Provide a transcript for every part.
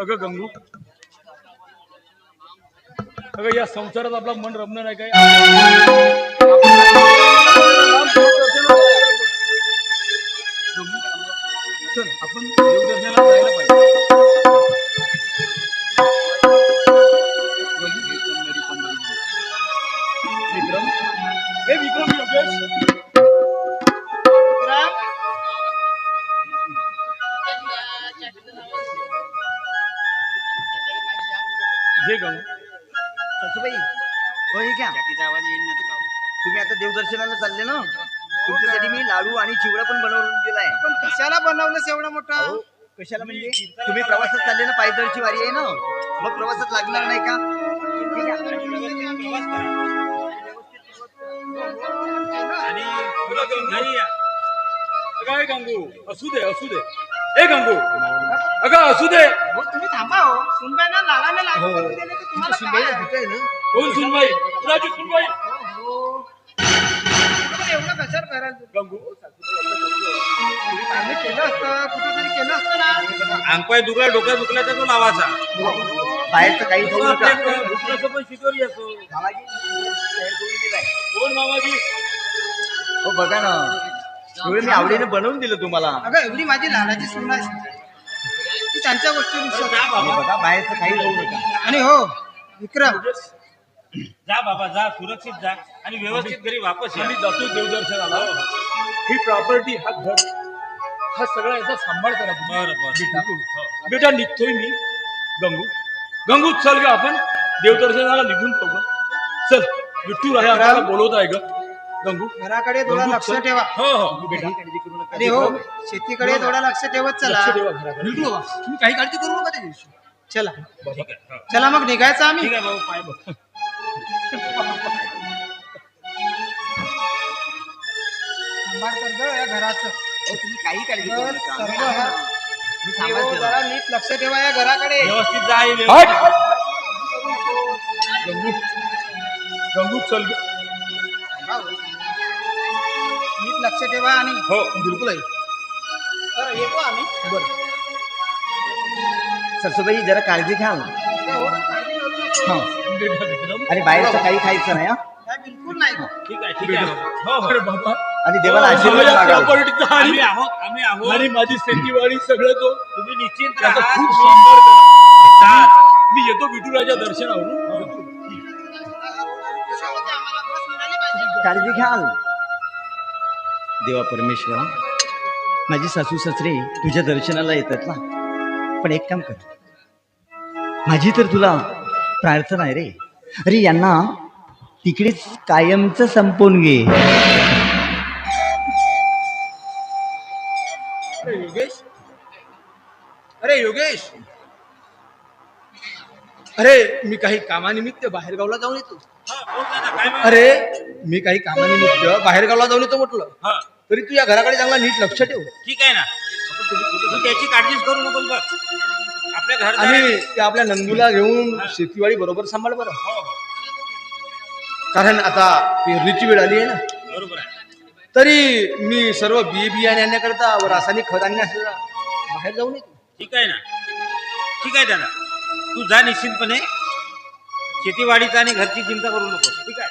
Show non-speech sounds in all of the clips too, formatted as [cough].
अगं गंगू. अगं या संसारात आपला मन रमणं नाही काय? चल आपण देवदर्शनाला जायला पाहिजे. विक्रम. हे विक्रम योगेश. हे घ्या तुम्ही आता देवदर्शनाला चालले ना? तुमच्यासाठी मी लाडू आणि चिवडा पण बनवून दिलाय. पण कशाला बनवलंस एवढं मोठं? अहो, कशाला म्हणजे? तुम्ही प्रवासात चालले ना पायदळची वारी आहे ना? मग प्रवासात लागणार नाही का? ठीक आहे. काय गंगू असू दे असू दे. हे गंगू. अगं असू दे. हो, तुम्ही थांबा हो. सुनबाईना लालाने लागू हो. करून दिले तर तुम्हाला काय? आहे? कोण सुनबाई? राजू सुनबाई. हो. तुम्ही एवढं कशाला कराल गंगू. तुम्ही चांगलं केलं असतं कुठेतरी केलं असतं ना? अंगपाय दुखला डोक्यात दुखला तर तो लावाचा बाहेरचं काही खाऊ नका. दुसऱ्याचं पण शिकवली असो. मामाजी. कोण मामाजी? हो बघा ना. एवढं मी आवडीने बनवून दिलं तुम्हाला. अगं एवढी माझी लालाची सून आहे. तू त्यांच्या गोष्टी विसर बघा बाहेरचं काही खाऊ नका. आणि हो विक्रम. जा बाबा जा सुरक्षित जा. आणि व्यवस्थित घरी वापस या. आम्ही जातो देवदर्शनाला. ही प्रॉपर्टी हा घर हा सगळा याचा सांभाळ करा तुम्ही. बरं बरं. बेटा बेटा निघतोय मी गंगू. गंगू चल ग आपण. देवदर्शनाला निघून पाहू ग. चल विठ्ठू आपल्याला बोलवत आहे ग. गंगू? घराकडे थोडा लक्ष. ठेवा. हो हो. बेटा आणि हो शेतीकडे थोडा लक्ष ठेवत चला. लक्ष ठेवा घराकडे. तुम्ही काही काळजी करू नका त्या दिवशी चला. ठीक आहे हो. चला मग निघायचं आम्ही. ठीक आहे भाऊ पाय बघ सांभाळ कर गं या घराचं. हो, तुम्ही काही काळजी करू बस, नका. सर्व हा. मी हो, सांभाळते ना. जरा नीट लक्ष ठेवा या घराकडे. व्यवस्थित जा आई, हट! व्यवस्थित गंगू गंगू चल. ग. लक्ष ठेवा आणि हो. बिलकुल आहे तर येतो आम्ही. सासूबाई जरा काळजी घ्या. हा. बेटा विक्रम आणि बाहेरचं काही खायचं नाही हा? बिलकुल नाही. ठीक आहे ठीक आहे हो हो. अरे बाबा. आणि देवाला आशीर्वाद. प्रॉपर्टीचा आणि आम्ही आहोत आम्ही आहोत. आणि माझी शेतीवाडी सगळं तो तुम्ही निश्चिंत त्याचा राहा. खूप सांभाळ करा. जा. मी येतो विठुराच्या दर्शनावरून. काळजी घ्याल देवा परमेश्वरा माझी सासू सासरे तुझ्या दर्शनाला येतात ना. पण एक काम कर. माझी तर तुला प्रार्थना आहे रे. अरे यांना तिकडेच कायमच संपवून घे. अरे योगेश. अरे योगेश. अरे मी काही कामानिमित्त बाहेरगावला जाऊन येतो. हा, बोल ना, काय म्हणा? अरे मी काही कामानिमित्त बाहेरगावला जाऊन येतो म्हटलं. हा, तरी तू या घराकडे चांगला नीट लक्ष ठेव. ठीक आहे ना. तू त्याची काळजीच करू नको बघ. आपल्या घर आणि त्या आपल्या नंदूला घेऊन शेतीवाडी बरोबर सांभाळ बरं. हो हो. कारण आता पेरणीची वेळ आली आहे ना. बरोबर आहे. तरी मी सर्व बी बियाणे आणण्याकरता व रासायनिक खत आणण्याकरता बाहेर जाऊन येतो ठीक आहे ना. ठीक आहे दादा. तू जा निश्चितपणे. शेतीवाडीचा आणि घरची चिंता करू नको ठीक आहे?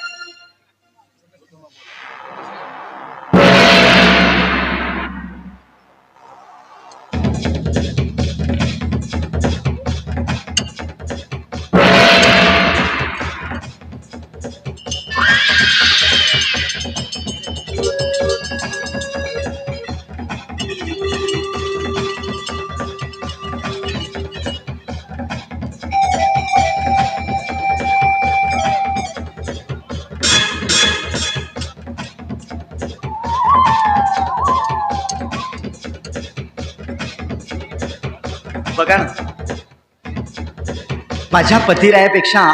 माझ्या पतिरायापेक्षा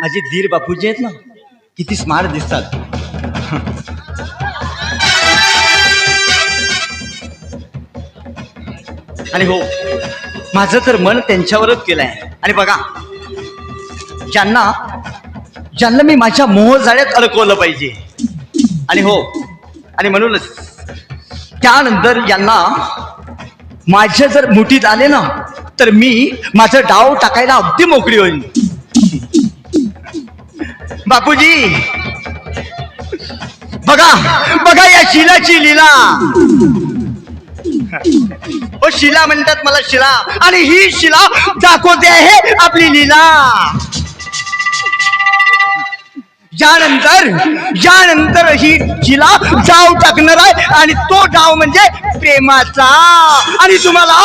माझे धीर बापूजी आहेत ना किती स्मार्ट दिसतात. आणि हो माझं तर मन त्यांच्यावरच केलंय आणि बघा ज्यांना ज्यांना मी माझ्या मोह जाळ्यात अडकवलं पाहिजे. आणि हो आणि म्हणूनच त्यानंतर यांना माझ्या जर मुठीत आले ना तर मी माझं डाव टाकायला अगदी मोकळी होईल बापूजी बघा बघा या शिलाची लीला. ओ शिला म्हणतात मला शिला. आणि ही शिला दाखवते आहे आपली लीला. यानंतर यानंतर ही शिला डाव टाकणार आहे आणि तो डाव म्हणजे प्रेमाचा. आणि तुम्हाला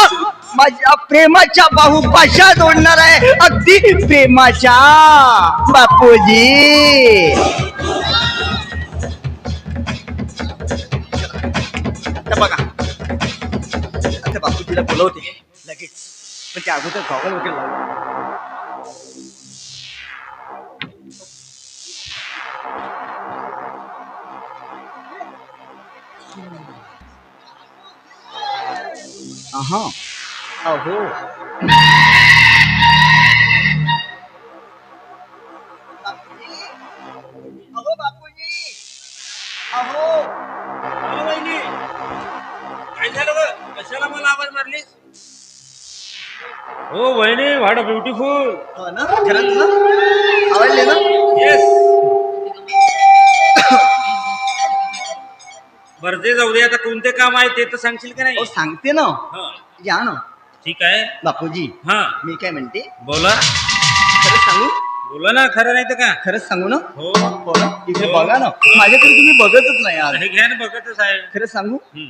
माझ्या प्रेमाच्या बाहुपाशा जोडणार आहे. अगदी प्रेमाच्या बापूजी. आता बघा. आता बापूजीला अगोदर गॉगल अहा. अहो. अहो बापूजी. अहो. वहिनी. काय झालं ग? कशाला मला आवाज मारलीस? हो वहिनी व्हाट ब्युटिफुल. हो ना? खरंच ना? आवडले ना? येस [coughs] बरं ते जाऊ दे आता कोणते काम आहे ते तर सांगशील का हो नाही सांगते ना. हा, या ना. ठीक आहे? बापूजी हा. मी काय म्हणते? बोला. खरंच सांगू? बोला ना खरं नाही तर का खरंच सांगू ना? हो. हो ना इथे बघा ना. माझ्याकडे तुम्ही बघतच नाही आज. हे घ्या ना बघतच आहे. खरंच सांगू? हम्म.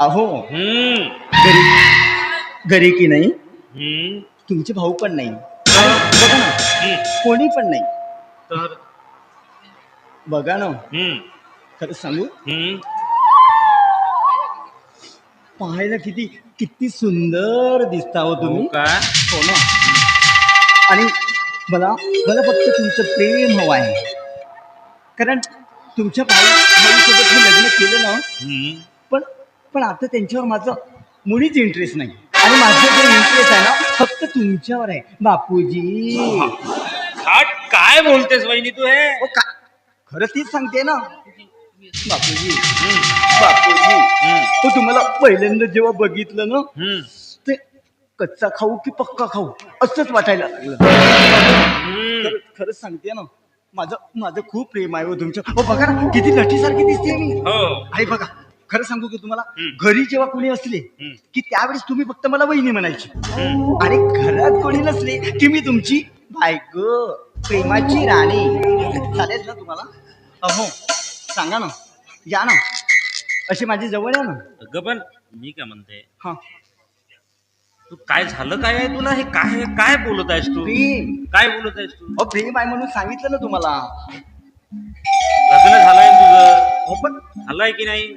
अहो. हम्म. घरी घरी की नाही? हम्म. तुमचे भाऊ पण नाही. आणि बघा ना हम्म. कोणी पण नाही. तर? बघा ना. हम्म. खरंच सांगू? हम्म. पाहायला किती किती सुंदर दिसता हो हो तुम्ही का? हो ना. आणि मला मला फक्त तुमचं प्रेम हवं आहे. कारण तुमच्या भाऊ भाऊसोबत मी लग्न केलं ना. पण पण आता त्यांच्यावर माझं मुळीच इंटरेस्ट नाही. आणि माझं जे इंटरेस्ट आहे ना फक्त तुमच्यावर आहे. बापूजी. थाट काय बोलतेस वहिनी तू हे? ओ का? खरं तीच सांगते ना. बापूजी. बापूजी. तो तुम्हाला पहिल्यांदा जेव्हा बघितलं ना. ते कच्चा खाऊ की पक्का खाऊ असंच वाटायला लागलं. खरं- खरंच सांगते ना माझं माझं खूप प्रेम आहे हो तुमच्या हो बघा ना किती नटीसारखी दिसते मी हो आई बघा खरं सांगू की तुम्हाला. घरी जेव्हा कोणी असले हम्म. की त्यावेळेस तुम्ही फक्त मला वहिनी म्हणायची. आणि घरात कोणी नसले की मी तुमची बायको प्रेमाची राणी चालेल ना तुम्हाला अहो सांगा ना या ना अशी माझी जवळ आहे ना. अगं पण मी काय म्हणते? हा. तू काय झालं काय आहे तुला? हे काय काय बोलत आहेस तू? प्रेम काय बोलत आहेस तू? अहो प्रेम आहे म्हणून सांगितलं ना तुम्हाला. लग्न झालंय तुझं? हो पण झालंय की नाही?